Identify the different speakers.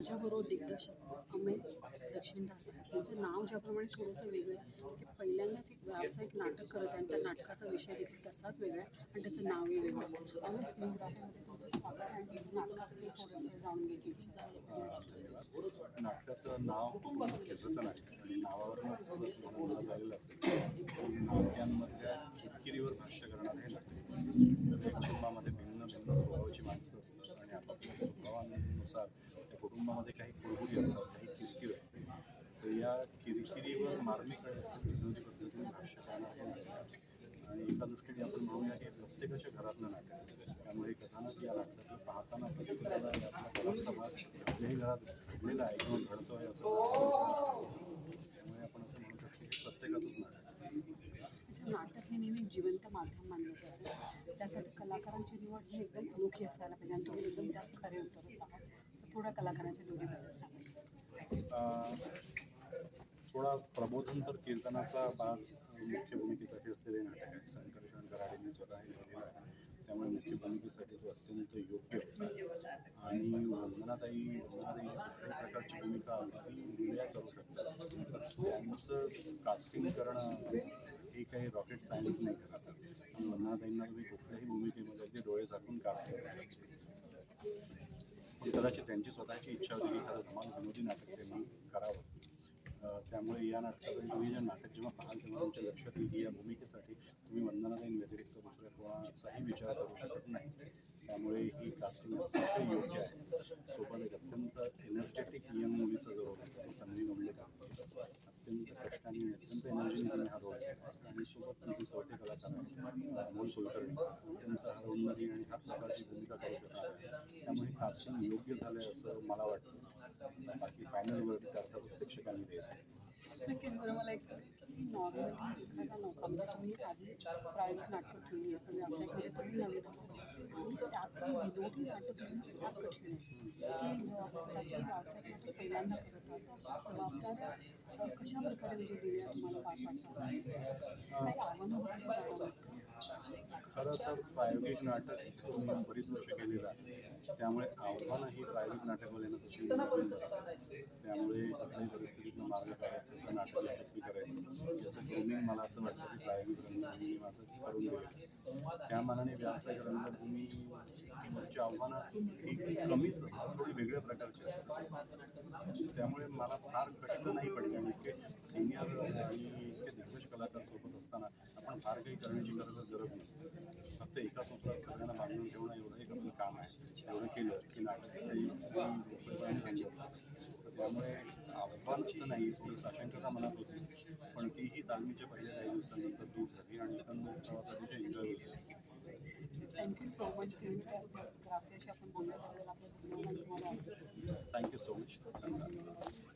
Speaker 1: माझ्याबरोबर दिग्दर्शक अमेय दक्षिणदास त्यांचं नाव ज्याप्रमाणे थोडंसं वेगळं आहे ते पहिल्यांदाच एक व्यावसायिक नाटक करत आहे आणि त्या नाटकाचा विषय देखील तसाच वेगळा आहे आणि त्याचं नावही वेगळं आहे. अमेय तुमचं स्वागत आहे. तुमचं नाटकाबद्दल थोडंसं जाणून घ्यायची इच्छा झाली
Speaker 2: नाटकाचं नाव केंद्राचं नाटक आणि नावावरूनच झालेलं असेल. नाट्यांमधल्या किरकिरीवर भाष्य करणार हे नाटक. कुटुंबामध्ये भिन्न भिन्न स्वभावाची माणसं असतात. आणि आता स्वभावानुसार त्या कुटुंबामध्ये काही कुरबुरी असतात काही किरकिर असते तर या किरकिरीवर मार्मिक आणि विनोदी पद्धतीने भाष्य करणार आणि एका दृष्टीने आपण म्हणूया की प्रत्येकाच्या घरातलं नाटक त्यामुळे कथानक या नाटकातलं पाहताना प्रत्येकाला यातला बराचसा भाग कुठल्याही घरात घडलेला आहे किंवा घडतोय असं त्यामुळे आपण असं म्हणू शकतो की प्रत्येकाचंच नाटक
Speaker 1: नाटक हे नेहमी जिवंत माध्यम मानलं जातं. त्यासाठी कलाकारांची निवड ही एकदम अनोखी असायला पाहिजे आणि तुम्ही एकदम जास्त खरे उत्तरच आहात थोडा कलाकारांच्या जोडीबद्दल सांगा.
Speaker 2: थोडा प्रबोधन तर कीर्तनाचा बाज मुख्य भूमिकेसाठी असलेले नाटक आहे शंकरशरण कराडेंनी स्वतः हे केलेलं आहे. त्यामुळे मुख्य भूमिकेसाठी तो अत्यंत योग्य होता. आणि वंदनाताई वंदनाताई कुठल्याही प्रकारची भूमिका अगदी निर्णय करू शकतात. तर त्यांचं कास्टिंग करणं हे काही रॉकेट सायन्स नाही करत आणि वंदनाताईंना तुम्ही कुठल्याही भूमिकेमध्ये अगदी डोळे झाकून कास्ट करू कदाचित त्यांची स्वतःची इच्छा होती की एखादं धमाल विनोदी नाटक त्यांनी करावं. त्यामुळे या नाटकाचं तुम्ही जे नाटक जेव्हा पाहाल तेव्हा तुमच्या लक्षात येईल की या भूमिकेसाठी तुम्ही वंदनाताईं व्यतिरिक्त दुसऱ्या कोणाचाही विचार करू शकत नाही. त्यामुळे ही कास्टिंग अतिशय योग्य आहे. सोबत एक अत्यंत एनर्जेटिक यंग मुलीचा जो रोल आहे तो तन्वी अत्यंत कष्टाने आणि हा रोल आणि सोबत चौथे कलाकार अमोल कुलकर्णी अत्यंत हरवणारी आणि ह्या प्रकारची भूमिका करू शकणार त्यामुळे कास्टिंग योग्य झालं आहे असं मला वाटतं बाकी फायनल अर्थातच प्रेक्षकांनी द्यायचं
Speaker 1: मला एक नॉर्मली म्हणजे तुम्ही आधी प्रायव्हेट नाटकं केली तुम्ही नवीन आणि विनोदी नाटक कठीण आहे जबाबदारी व्यावसायिक पहिल्यांदा करत आहात कशा प्रकारे म्हणजे तुम्हाला आव्हानं का?
Speaker 2: खरं तर प्रायोगिक नाटक बरीच वर्ष केलेलं आहे त्यामुळे आव्हानं ही प्रायोगिक नाटकवाल्यांना तशी त्यामुळे कुठल्याही परिस्थितीतनं मार्ग तसं नाटक यशस्वी करायचं. जसं ग्रुमिंग मला असं वाटतं की प्रायोगिक रंगभूमी माझं करून गेलं त्या मानाने व्यावसायिक रंगभूमीवरची आव्हानं ही कमीच असतात थोडी वेगळ्या प्रकारची असतात त्यामुळे मला फार कष्ट नाही पडले आणि इतके सिनियर आणि इतके दिग्गज कलाकार सोबत असताना आपण फार काही करण्याची गरज गरज नसते. फक्त एका सूत्रात सगळ्यांना बांधून ठेवणं एवढं एक आपलं काम आहे. एवढं केलं की नाटक त्यामुळे आव्हान असं नाही थोडी साशंकता मनात होती. पण तीही तालमीच्या पहिल्या काही दिवसानंतर दूर झाली आणि एकंदर प्रवास अतिशय एन्जॉय होतो.
Speaker 1: थँक्यू सो मच आपण
Speaker 2: थँक्यू सो मच धन्यवाद.